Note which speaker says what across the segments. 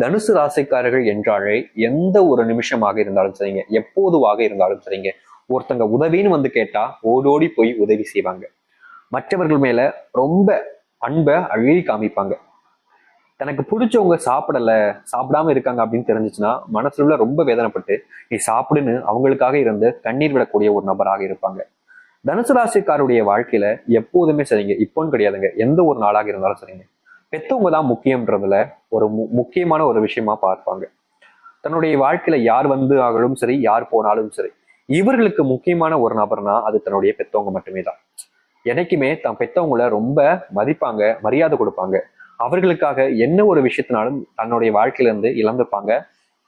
Speaker 1: தனுசு ராசிக்காரர்கள் என்றாலே எந்த ஒரு நிமிஷமாக இருந்தாலும் சரிங்க. எப்போதுவாக இருந்தாலும் சரிங்க. ஒருத்தங்க உதவின்னு வந்து கேட்டா ஓடோடி போய் உதவி செய்வாங்க. மற்றவர்கள் மேல ரொம்ப அன்பை அழுகி காமிப்பாங்க. தனக்கு பிடிச்சவங்க சாப்பிடல சாப்பிடாம இருக்காங்க அப்படின்னு தெரிஞ்சிச்சுன்னா மனசுல ரொம்ப வேதனைப்பட்டு நீ சாப்பிடுன்னு அவங்களுக்காக இருந்து கண்ணீர் விடக்கூடிய ஒரு நபராக இருப்பாங்க. தனுசு ராசிக்காருடைய வாழ்க்கையில எப்போதுமே சரிங்க. இப்போன்னு கிடையாதுங்க. எந்த ஒரு நாளாக இருந்தாலும் சரிங்க. பெத்தவங்க தான் முக்கியம்ன்றதுல ஒரு மு முக்கியமான ஒரு விஷயமா பார்ப்பாங்க. தன்னுடைய வாழ்க்கையில யார் வந்து ஆகலும் சரி யார் போனாலும் சரி இவர்களுக்கு முக்கியமான ஒரு நபர்னா அது தன்னுடைய பெத்தவங்க மட்டுமே தான். என்னைக்குமே தன் பெத்தவங்கள ரொம்ப மதிப்பாங்க மரியாதை கொடுப்பாங்க. அவர்களுக்காக என்ன ஒரு விஷயத்தினாலும் தன்னுடைய வாழ்க்கையில இருந்து இழந்திருப்பாங்க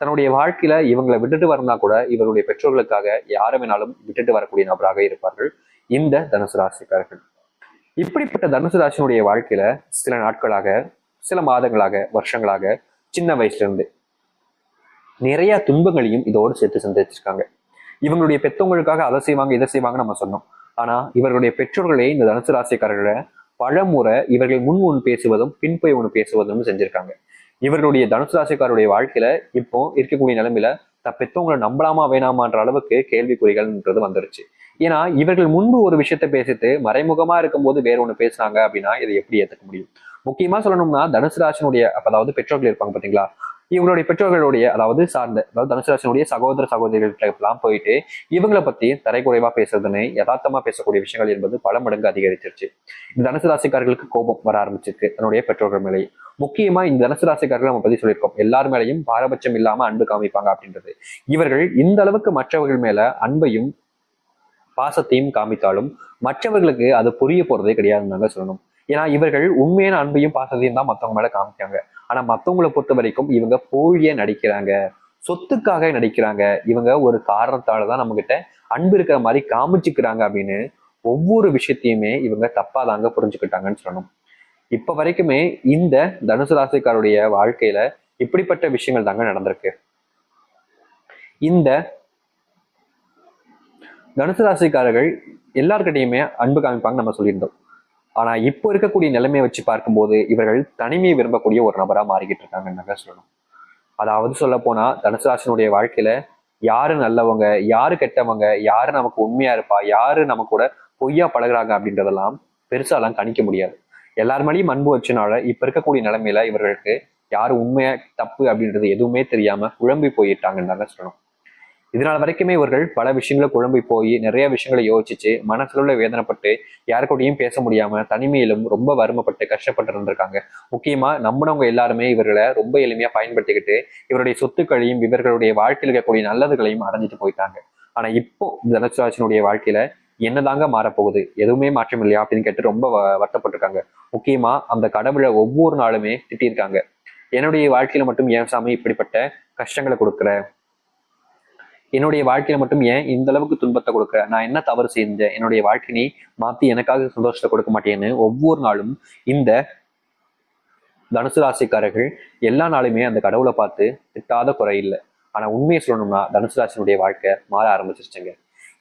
Speaker 1: தன்னுடைய வாழ்க்கையில இவங்களை விட்டுட்டு வரனா கூட இவருடைய பெற்றோர்களுக்காக யாரை வேணாலும் விட்டுட்டு வரக்கூடிய நபராக இருப்பார்கள். இந்த தனுசு ராசிக்காரர்கள். இப்படிப்பட்ட தனுசு ராசினுடைய வாழ்க்கையில சில நாட்களாக சில மாதங்களாக வருஷங்களாக சின்ன வயசுல இருந்து நிறைய துன்பங்களையும் இதோடு சேர்த்து சந்திச்சிருக்காங்க. இவங்களுடைய பெத்தவங்களுக்காக அதை செய்வாங்க இதை செய்வாங்க நம்ம சொன்னோம். ஆனா இவர்களுடைய பெற்றோர்களே இந்த தனுசு ராசிக்காரர்களை பலமுறை இவர்கள் முன் முன் பேசுவதும் பின்போய் ஒன்று பேசுவதும் செஞ்சிருக்காங்க. இவர்களுடைய தனுசு ராசிக்காருடைய வாழ்க்கையில இப்போ இருக்கக்கூடிய நிலைமையில த பெத்தவங்களை நம்பலாமா வேணாமான்ற அளவுக்கு கேள்விக்குறிகள்ன்றது வந்துருச்சு. ஏன்னா இவர்கள் முன்பு ஒரு விஷயத்த பேசிட்டு மறைமுகமா இருக்கும்போது வேற ஒண்ணு பேசுனாங்க அப்படின்னா இதை எப்படி ஏத்துக்க முடியும்? முக்கியமா சொல்லணும்னா தனுசு ராசினுடைய அதாவது பெற்றோர்கள் இருப்பாங்க பாத்தீங்களா இவங்களுடைய பெற்றோர்களுடைய அதாவது சார்ந்த அதாவது தனுசுராசனுடைய சகோதர சகோதரிகளுக்கெல்லாம் போயிட்டு இவங்களை பத்தி தரைக்குறைவா பேசுறதுன்னு யதார்த்தமா பேசக்கூடிய விஷயங்கள் என்பது பல மடங்கு அதிகரிச்சிருச்சு. இந்த தனுசு ராசிக்காரர்களுக்கு கோபம் வர ஆரம்பிச்சிருக்கு தன்னுடைய பெற்றோர்கள் மேலே. முக்கியமா இந்த தனுசு ராசிக்காரர்கள் நம்ம பத்தி சொல்லியிருக்கோம். எல்லார் மேலையும் பாரபட்சம் இல்லாம அன்பு காமிப்பாங்க அப்படின்றது. இவர்கள் இந்த அளவுக்கு மற்றவர்கள் மேல அன்பையும் பாசத்தையும் காமித்தாலும் மற்றவர்களுக்கு அது புரிய போறதே கிடையாதுன்னு தாங்க சொல்லணும். ஏன்னா இவர்கள் உண்மையான அன்பையும் பாசத்தையும் தான் மத்தவங்க மேல காமிக்காங்க ஆனா மத்தவங்களை பொறுத்த வரைக்கும் இவங்க போழிய நடிக்கிறாங்க சொத்துக்காக நடிக்கிறாங்க இவங்க ஒரு காரணத்தால தான் நம்ம கிட்ட அன்பு இருக்கிற மாதிரி காமிச்சுக்கிறாங்க அப்படின்னு ஒவ்வொரு விஷயத்தையுமே இவங்க தப்பா தாங்க புரிஞ்சுக்கிட்டாங்கன்னு சொல்லணும். இப்ப வரைக்குமே இந்த தனுசு ராசிக்காருடைய வாழ்க்கையில இப்படிப்பட்ட விஷயங்கள் தாங்க நடந்திருக்கு. இந்த தனுசு ராசிக்காரர்கள் எல்லார்கிட்டையுமே அன்பு காமிப்பாங்க நம்ம சொல்லியிருந்தோம். ஆனா இப்போ இருக்கக்கூடிய நிலைமையை வச்சு பார்க்கும்போது இவர்கள் தனிமையை விரும்பக்கூடிய ஒரு நபரா மாறிக்கிட்டு இருக்காங்கன்னு சொல்லணும். அதாவது சொல்ல போனா தனுசு ராசினுடைய வாழ்க்கையில யாரு நல்லவங்க யாரு கெட்டவங்க யாரு நமக்கு உண்மையா இருப்பா யாரு நம்ம கூட பொய்யா பழகுறாங்க அப்படின்றதெல்லாம் பெருசாலாம் கணிக்க முடியாது. எல்லார் மேலேயும் அன்பு வச்சனால இப்ப இருக்கக்கூடிய நிலைமையில இவர்களுக்கு யாரு உண்மையா தப்பு அப்படின்றது எதுவுமே தெரியாம குழம்பி போயிட்டாங்கன்னு தாங்க சொல்லணும். இதனால் வரைக்குமே இவர்கள் பல விஷயங்களை குழம்பி போய் நிறைய விஷயங்களை யோசிச்சு மனசுல வேதனைப்பட்டு யாருக்கூடையும் பேச முடியாம தனிமையிலும் ரொம்ப வறுமைப்பட்டு கஷ்டப்பட்டு இருந்திருக்காங்க. முக்கியமா நம்பினவங்க எல்லாருமே இவர்களை ரொம்ப எளிமையா பயன்படுத்திக்கிட்டு இவருடைய சொத்துக்களையும் இவர்களுடைய வாழ்க்கையில் இருக்கக்கூடிய நல்லதுகளையும் அடைஞ்சிட்டு போயிட்டாங்க. ஆனா இப்போ தனசுராஜனுடைய வாழ்க்கையில என்னதாங்க மாறப்போகுது? எதுவுமே மாற்றம் இல்லையா? அப்படின்னு கேட்டு ரொம்ப வருத்தப்பட்டிருக்காங்க. முக்கியமா அந்த கடவுளை ஒவ்வொரு நாளுமே திட்டியிருக்காங்க. என்னுடைய வாழ்க்கையில மட்டும் ஏன் சாமி இப்படிப்பட்ட கஷ்டங்களை கொடுக்குற? என்னுடைய வாழ்க்கையில மட்டும் ஏன் இந்த அளவுக்கு துன்பத்தை கொடுக்குற? நான் என்ன தவறு செஞ்சேன்? என்னுடைய வாழ்க்கையை மாத்தி எனக்காக சந்தோஷத்தை கொடுக்க மாட்டேன்னு ஒவ்வொரு நாளும் இந்த தனுசு ராசிக்காரர்கள் எல்லா நாளுமே அந்த கடவுளை பார்த்து திட்டாத குறை இல்லை. ஆனா உண்மையை சொல்லணும்னா தனுசு ராசினுடைய வாழ்க்கை மாற ஆரம்பிச்சிருச்சுங்க.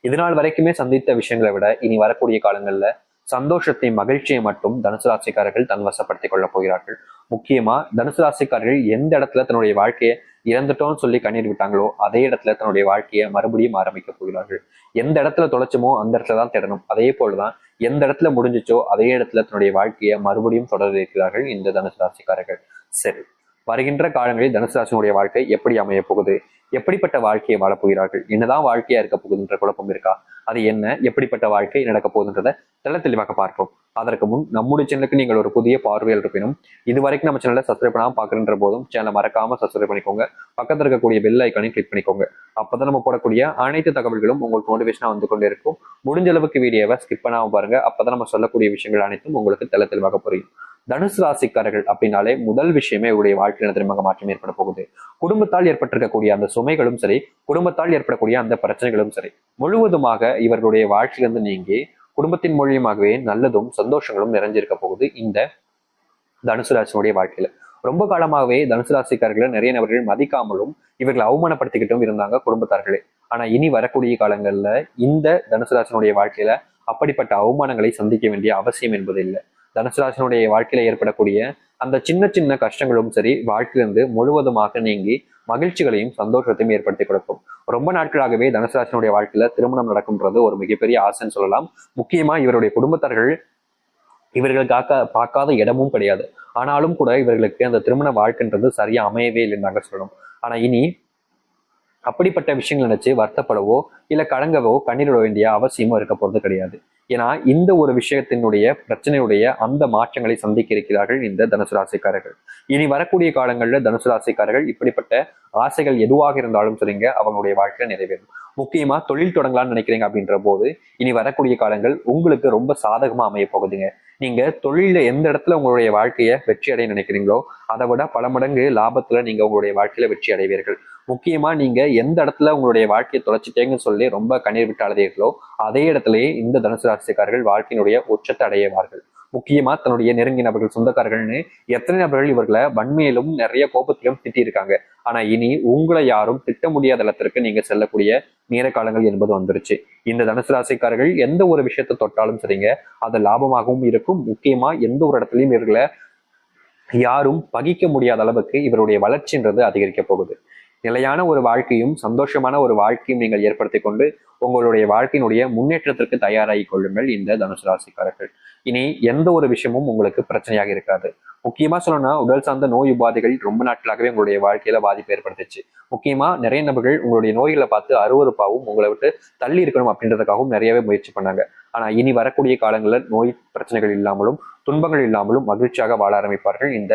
Speaker 1: இதனால் வரைக்குமே சந்தித்த விஷயங்களை விட இனி வரக்கூடிய காலங்கள்ல சந்தோஷத்தை மகிழ்ச்சியை மட்டும் தனுசு ராசிக்காரர்கள் தன் வசப்படுத்திக் கொள்ளப் போகிறார்கள். முக்கியமா தனுசு ராசிக்காரர்கள் எந்த இடத்துல தன்னுடைய வாழ்க்கையை இறந்துட்டோம்னு சொல்லி கண்ணீர் விட்டாங்களோ அதே இடத்துல தன்னுடைய வாழ்க்கையை மறுபடியும் ஆரம்பிக்க போகிறார்கள். எந்த இடத்துல தொலைச்சமோ அந்த இடத்துல தான் தேடணும். அதே போலதான் எந்த இடத்துல முடிஞ்சிச்சோ அதே இடத்துல தன்னுடைய வாழ்க்கையை மறுபடியும் தொடர இருக்கிறார்கள் இந்த தனுசு ராசிக்காரர்கள். சரி வருகின்ற காலங்களில் தனுசு ராசினுடைய வாழ்க்கை எப்படி அமைய போகுது? எப்படிப்பட்ட வாழ்க்கையை வாழப்போகிறார்கள் என்னதான் வாழ்க்கையா இருக்க போகுதுன்ற குழப்பம் இருக்கா? அது என்ன? எப்படிப்பட்ட வாழ்க்கை நடக்க போகுதுன்றத தெள்ள தெளிவாக பார்ப்போம். அதற்கு முன் நம்முடைய சேனலுக்கு நீங்கள் ஒரு புதிய பார்வையில் இருப்பினும் இது வரைக்கும் நம்ம சேனலை சப்ஸ்கிரைப் பண்ணாமல் பார்க்குறன்ற போதும் சேனலை மறக்காம சப்ஸ்கிரைப் பண்ணிக்கோங்க. பக்கத்தில் இருக்கக்கூடிய பெல் ஐக்கானையும் கிளிக் பண்ணிக்கோங்க. அப்பதான் நம்ம போடக்கூடிய அனைத்து தகவல்களும் உங்களுக்கு நோட்டிஃபிகேஷனாக வந்து கொண்டே இருக்கும். முடிஞ்ச அளவுக்கு வீடியோவை ஸ்கிப் பண்ணாமல் பாருங்க. அப்பதான் நம்ம சொல்லக்கூடிய விஷயங்கள் அனைத்தும் உங்களுக்கு தெள்ள தெளிவாக புரியும். தனுசு ராசிக்காரர்கள் அப்படின்னாலே முதல் விஷயமே உடைய வாழ்க்கையில திரும்ப மாற்றம் ஏற்பட போகுது. குடும்பத்தால் ஏற்பட்டிருக்கக்கூடிய அந்த சுமைகளும் சரி குடும்பத்தால் ஏற்படக்கூடிய அந்த பிரச்சனைகளும் சரி முழுவதுமாக இவர்களுடைய வாழ்க்கையிலிருந்து நீங்கி குடும்பத்தின் மூலியமாகவே நல்லதும் சந்தோஷங்களும் நிறைஞ்சிருக்க போகுது இந்த தனுசு ராசினுடைய வாழ்க்கையில. ரொம்ப காலமாகவே தனுசு ராசிக்காரர்களை நிறைய நபர்கள் மதிக்காமலும் இவர்களை அவமானப்படுத்திக்கிட்டும் இருந்தாங்க குடும்பத்தார்களே. ஆனா இனி வரக்கூடிய காலங்கள்ல இந்த தனுசு ராசினுடைய வாழ்க்கையில அப்படிப்பட்ட அவமானங்களை சந்திக்க வேண்டிய அவசியம் என்பது இல்லை. தனுசு ராசினுடைய வாழ்க்கையில ஏற்படக்கூடிய அந்த சின்ன சின்ன கஷ்டங்களும் சரி வாழ்க்கையிலிருந்து முழுவதுமாக நீங்கி மகிழ்ச்சிகளையும் சந்தோஷத்தையும் ஏற்படுத்தி கொடுக்கும். ரொம்ப நாட்களாகவே தனுசுராசனுடைய வாழ்க்கையில திருமணம் நடக்கும்ன்றது ஒரு மிகப்பெரிய ஆசைன்னு சொல்லலாம். முக்கியமா இவருடைய குடும்பத்தார்கள் இவர்கள் காக்க பார்க்காத இடமும் கிடையாது. ஆனாலும் கூட இவர்களுக்கு அந்த திருமண வாழ்க்கைன்றது சரியா அமையவே இல்லைன்னு சொல்லணும். ஆனா இனி அப்படிப்பட்ட விஷயங்கள் நினைச்சு வருத்தப்படவோ இல்ல கலங்கவோ கண்ணீர் விட வேண்டிய அவசியமும் இருக்க போறது கிடையாது. ஏன்னா இந்த ஒரு விஷயத்தினுடைய பிரச்சனையுடைய அந்த மாற்றங்களை சந்திக்க இருக்கிறார்கள் இந்த தனுசு ராசிக்காரர்கள். இனி வரக்கூடிய காலங்களில் தனுசு ராசிக்காரர்கள் இப்படிப்பட்ட ஆசைகள் எதுவாக இருந்தாலும் சரிங்க அவங்களுடைய வாழ்க்கையில நிறைவேறும். முக்கியமா தொழில் தொடங்கலாம்னு நினைக்கிறீங்க அப்படின்ற போது இனி வரக்கூடிய காலங்கள் உங்களுக்கு ரொம்ப சாதகமா அமைய போகுதுங்க. நீங்க தொழில எந்த இடத்துல உங்களுடைய வாழ்க்கையை வெற்றி அடைய நினைக்கிறீங்களோ அதை விட பல மடங்கு லாபத்துல நீங்க உங்களுடைய வாழ்க்கையில வெற்றி அடைவீர்கள். முக்கியமா நீங்க எந்த இடத்துல உங்களுடைய வாழ்க்கையை தொலைச்சிட்டேங்கன்னு சொல்லி ரொம்ப கண்ணீர் விட்டு அழுதீர்களோ அதே இடத்துலயே இந்த தனுசு ராசிக்காரர்கள் வாழ்க்கையினுடைய உச்சத்தை அடையவார்கள். முக்கியமா தன்னுடைய நெருங்கிய நபர்கள் சொந்தக்காரர்கள்னு எத்தனை நபர்கள் இவர்களை வன்மையிலும் நிறைய கோபத்திலும் திட்டியிருக்காங்க. ஆனா இனி உங்களை யாரும் திட்ட முடியாத இடத்திற்கு நீங்க செல்லக்கூடிய நேர காலங்கள் என்பது வந்துருச்சு. இந்த தனுசு ராசிக்காரர்கள் எந்த ஒரு விஷயத்தை தொட்டாலும் சரிங்க அது லாபமாகவும் இருக்கும். முக்கியமா எந்த ஒரு இடத்துலயும் இவர்களை யாரும் பகிக்க முடியாத அளவுக்கு இவருடைய வளர்ச்சின்றது அதிகரிக்க போகுது. நிலையான ஒரு வாழ்க்கையும் சந்தோஷமான ஒரு வாழ்க்கையும் நீங்கள் ஏற்படுத்தி கொண்டு உங்களுடைய வாழ்க்கையினுடைய முன்னேற்றத்திற்கு தயாராகி கொள்ளுங்கள் இந்த தனுசு ராசிக்காரர்கள். இனி எந்த ஒரு விஷயமும் உங்களுக்கு பிரச்சனையாக இருக்காது. முக்கியமா சொல்லணும்னா உடல் சார்ந்த நோய் உபாதைகள் ரொம்ப நாட்களாகவே உங்களுடைய வாழ்க்கையில பாதிப்பு ஏற்படுத்துச்சு. முக்கியமா நிறைய நபர்கள் உங்களுடைய நோய்களை பார்த்து அருவறுப்பாகவும் உங்களை விட்டு தள்ளி இருக்கணும் அப்படின்றதுக்காகவும் நிறையவே முயற்சி பண்ணாங்க. ஆனா இனி வரக்கூடிய காலங்களில் நோய் பிரச்சனைகள் இல்லாமலும் துன்பங்கள் இல்லாமலும் மகிழ்ச்சியாக வாழ ஆரம்பிப்பார்கள் இந்த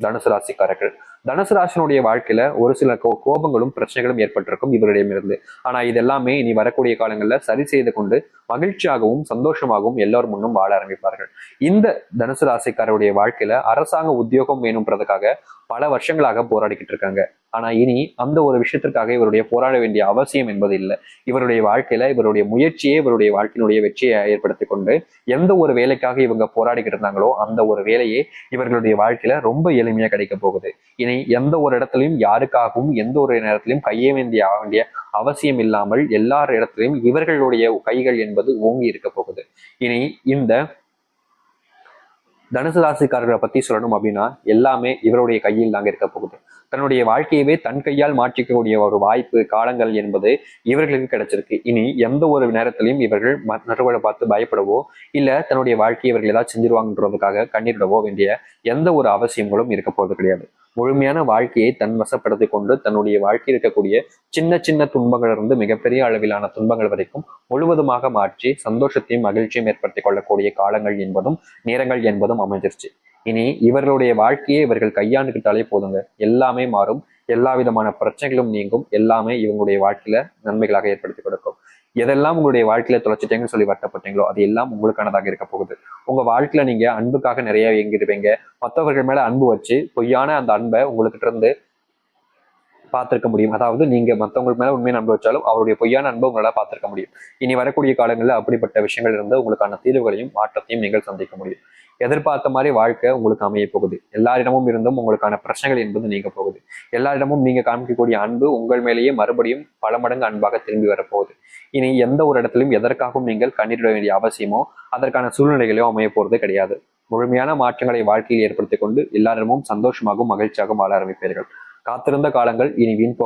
Speaker 1: தனுசு ராசிக்காரர்கள். தனசுராசினுடைய வாழ்க்கையில ஒரு சில கோ கோபங்களும் பிரச்சனைகளும் ஏற்பட்டிருக்கும் இவரிடமிருந்து. ஆனா இது எல்லாமே இனி வரக்கூடிய காலங்கள்ல சரி செய்து கொண்டு மகிழ்ச்சியாகவும் சந்தோஷமாகவும் எல்லோர் முன்னும் வாழ ஆரம்பிப்பார்கள். இந்த தனுசு ராசிக்காரருடைய வாழ்க்கையில அரசாங்க உத்தியோகம் வேணும்ன்றதுக்காக பல வருஷங்களாக போராடிக்கிட்டு இருக்காங்க. ஆனா இனி அந்த ஒரு விஷயத்திற்காக இவருடைய போராட வேண்டிய அவசியம் என்பது இல்லை. இவருடைய வாழ்க்கையில இவருடைய முயற்சியே இவருடைய வாழ்க்கையினுடைய வெற்றியை ஏற்படுத்தி கொண்டு எந்த ஒரு வேலைக்காக இவங்க போராடிக்கிட்டு இருந்தாங்களோ அந்த ஒரு வேலையே இவர்களுடைய வாழ்க்கையில ரொம்ப எளிமையா கிடைக்க போகுது. இனி எந்த ஒரு இடத்துலையும் யாருக்காகவும் எந்த ஒரு நேரத்திலையும் கையே வேண்டிய வேண்டிய அவசியம் இல்லாமல் எல்லார் இடத்திலையும் இவர்களுடைய கைகள் என்பது ஓங்கி இருக்க போகுது. இனி இந்த தனுசு ராசிக்காரர்களை பத்தி சொல்லணும் அப்படின்னா எல்லாமே இவருடைய கையில் தாங்க இருக்க போகுது. தன்னுடைய வாழ்க்கையவே தன் கையால் மாற்றிக்கக்கூடிய ஒரு வாய்ப்பு காலங்கள் என்பது இவர்களுக்கு கிடைச்சிருக்கு. இனி எந்த ஒரு நேரத்திலையும் இவர்கள் மற்றவர்களை பார்த்து பயப்படவோ இல்ல தன்னுடைய வாழ்க்கையை இவர்கள் ஏதாவது செஞ்சிருவாங்கன்றதுக்காக கண்ணீரிடவோ வேண்டிய எந்த ஒரு அவசியங்களும் இருக்க போறது கிடையாது. முழுமையான வாழ்க்கையை தன் வசப்படுத்தி கொண்டு தன்னுடைய வாழ்க்கையில் இருக்கக்கூடிய சின்ன சின்ன துன்பங்கள் இருந்து மிகப்பெரிய அளவிலான துன்பங்கள் வரைக்கும் முழுவதுமாக மாற்றி சந்தோஷத்தையும் மகிழ்ச்சியும் ஏற்படுத்திக் கொள்ளக்கூடிய காலங்கள் என்பதும் நேரங்கள் என்பதும் அமைஞ்சிருச்சு. இனி இவர்களுடைய வாழ்க்கையை இவர்கள் கையாண்டுக்கிட்டாலே போதுங்க. எல்லாமே மாறும். எல்லா விதமான பிரச்சனைகளும் நீங்கும். எல்லாமே இவங்களுடைய வாழ்க்கையில நன்மைகளாக ஏற்படுத்தி கொடுக்கும். எதெல்லாம் உங்களுடைய வாழ்க்கையில தொலைச்சிட்டேங்கன்னு சொல்லி வருத்தப்பட்டீங்களோ அது எல்லாம் உங்களுக்கானதாக இருக்க போகுது. உங்க வாழ்க்கையில நீங்க அன்புக்காக நிறைய இயங்கிடுவீங்க மற்றவர்கள் மேல அன்பு வச்சு பொய்யான அந்த அன்பை உங்ககிட்ட இருந்து பார்த்திருக்க முடியும். அதாவது நீங்க மற்றவங்களுக்கு மேல உண்மையை நம்ப வச்சாலும் அவருடைய பொய்யான அன்பை உங்களால் பார்த்திருக்க முடியும். இனி வரக்கூடிய காலங்களில் அப்படிப்பட்ட விஷயங்கள் இருந்து உங்களுக்கான தீர்வுகளையும் மாற்றத்தையும் நீங்கள் சந்திக்க முடியும். எதிர்பார்த்த மாதிரி வாழ்க்கை உங்களுக்கு அமைய போகுது எல்லாரிடமும் இருந்தும் உங்களுக்கான பிரச்சனைகள் என்பது நீங்க போகுது. எல்லாரிடமும் நீங்க காமிக்கக்கூடிய அன்பு உங்கள் மேலேயே மறுபடியும் பல மடங்கு அன்பாக திரும்பி வரப்போகுது. இனி எந்த ஒரு இடத்திலும் எதற்காகவும் நீங்கள் கண்ணீரிட வேண்டிய அவசியமோ அதற்கான சூழ்நிலைகளோ அமைய போறது கிடையாது. முழுமையான மாற்றங்களை வாழ்க்கையில் ஏற்படுத்திக் கொண்டு எல்லாரிடமும் சந்தோஷமாகவும் மகிழ்ச்சியாகவும் வாழ ஆரம்பிப்பீர்கள். காத்திருந்த காலங்கள் இனி வீண்